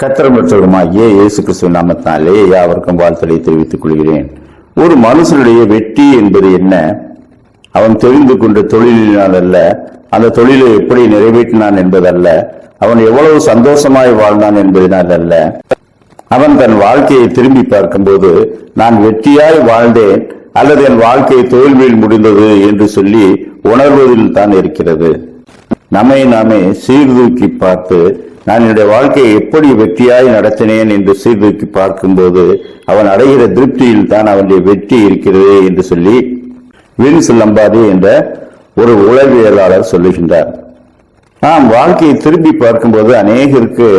கத்திரமற்றவருமாகிய இயேசு கிறிஸ்துவ நாமத்தினாலே யாவருக்கும் வாழ்த்தலை தெரிவித்துக் கொள்கிறேன். ஒரு மனுஷனுடைய வெற்றி என்பது என்ன? அவன் தெரிந்து கொண்ட தொழிலினால் அல்ல அந்த தொழிலை எப்படி நிறைவேற்றினான் என்பதல்ல அவன் எவ்வளவு சந்தோஷமாய் வாழ்ந்தான் என்பதனால் அல்ல. அவன் தன் வாழ்க்கையை திரும்பி பார்க்கும்போது நான் வெற்றியாய் வாழ்ந்தேன் அல்லது என் வாழ்க்கை தோல்வியில் முடிந்தது என்று சொல்லி உணர்வதில் தான் இருக்கிறது. நம்மை நாமே சீர்தூக்கி பார்த்து நான் என்னுடைய வாழ்க்கையை எப்படி வெற்றியாய் நடத்தினேன் என்று சீர்தூக்கி பார்க்கும்போது அவன் அடைகிற திருப்தியில் தான் அவனுடைய வெற்றி இருக்கிறது என்று சொல்லி வின்ஸ் லம்பாதி என்ற ஒரு உளவியலாளர் சொல்லுகின்றார். நாம் வாழ்க்கையை திரும்பி பார்க்கும்போது அநேகருக்கு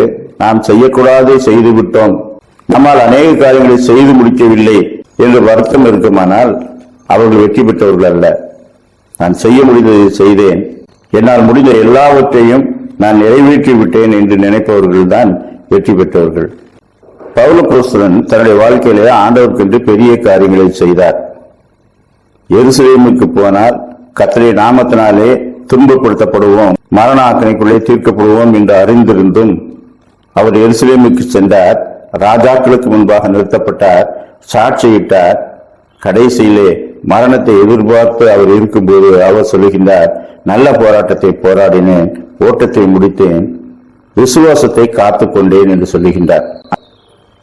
நாம் செய்யக்கூடாதே செய்து விட்டோம். நம்மால் அநேக காரியங்களை செய்து முடிக்கவில்லை என்று வருத்தம் இருக்குமானால் அவர்கள் வெற்றி பெற்றவர்கள் அல்ல. நான் செய்ய முடிந்ததை செய்தேன். என்னால் முடிந்த எல்லாவற்றையும் நான் நிறைவேற்றி விட்டேன் என்று நினைப்பவர்கள் தான் வெற்றி பெற்றவர்கள். பவுலபோஸ்தலன் தன்னுடைய வாழ்க்கையிலே ஆண்டவர்க்கென்று பெரிய காரியங்களை செய்தார். எருசலேமுக்கு போனால் கத்தரை நாமத்தினாலே துன்பப்படுத்தப்படுவோம் மரண ஆக்கணைக்குள்ளே தீர்க்கப்படுவோம் என்று அறிந்திருந்தும் அவர் எருசலேமுக்கு சென்றார் ராஜாக்களுக்கு முன்பாக நிறுத்தப்பட்டார் சாட்சியிட்டார் கடைசியிலே மரணத்தை எதிர்பார்த்து அவர் இருக்கும்போது அவர் சொல்லுகின்றார் நல்ல போராட்டத்தை போராடினேன் ஓட்டத்தை முடித்தேன் விசுவாசத்தை காத்துக்கொண்டேன் என்று சொல்லுகின்றார்.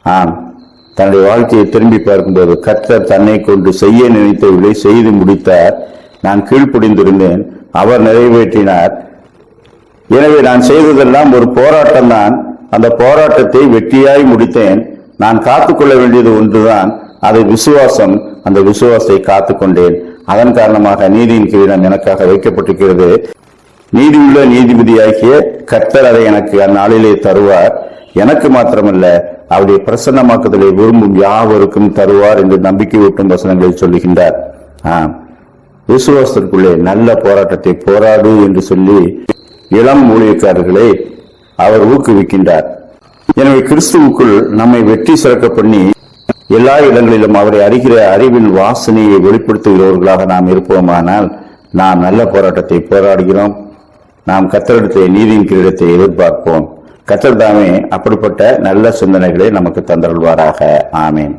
ஆம் தன்னுடைய வாழ்க்கையை திரும்பி பார்க்கும்போது கர்த்தர் தன்னை கொண்டு செய்ய நினைத்தவர்களை செய்து முடித்தார். நான் கீழ்ப்படிந்திருந்தேன் அவர் நிறைவேற்றினார். எனவே நான் செய்ததெல்லாம் ஒரு போராட்டம் தான். அந்த போராட்டத்தை வெற்றியாய் முடித்தேன். நான் காத்துக்கொள்ள வேண்டியது ஒன்றுதான். அது விசுவாசம் அந்த விசுவாசத்தை காத்துக்கொண்டேன். அதன் காரணமாக நீதியின் கிரீடம் எனக்காக வைக்கப்பட்டிருக்கிறது. நீதியுள்ள நீதிபதியாகிய கர்த்தர் அதை எனக்கு அந்நாளிலே தருவார். எனக்கு மாத்திரமல்ல அவருடைய பிரசன்னமாக்குதலை விரும்பும் யாவருக்கும் தருவார் என்று நம்பிக்கை ஊட்டும் வசனங்களை சொல்லுகின்றார். ஆம். விசுவாசத்திற்குள்ளே நல்ல போராட்டத்தை போராடு என்று சொல்லி இளம் ஊழியக்காரர்களை அவர் ஊக்குவிக்கின்றார். எனவே கிறிஸ்துவுக்குள் நம்மை வெற்றி சிறக்க பண்ணி எல்லா இடங்களிலும் அவரை அறிகிற அறிவின் வாசனையை வெளிப்படுத்துகிறவர்களாக நாம் இருப்போமானால் நாம் நல்ல போராட்டத்தை போராடுகிறோம். நாம் கத்தரிடத்தை நீதியின் கிரீடத்தை எதிர்பார்ப்போம். கத்தர்தாமே அப்படிப்பட்ட நல்ல சிந்தனைகளை நமக்கு தந்தருள்வாராக. ஆமேன்.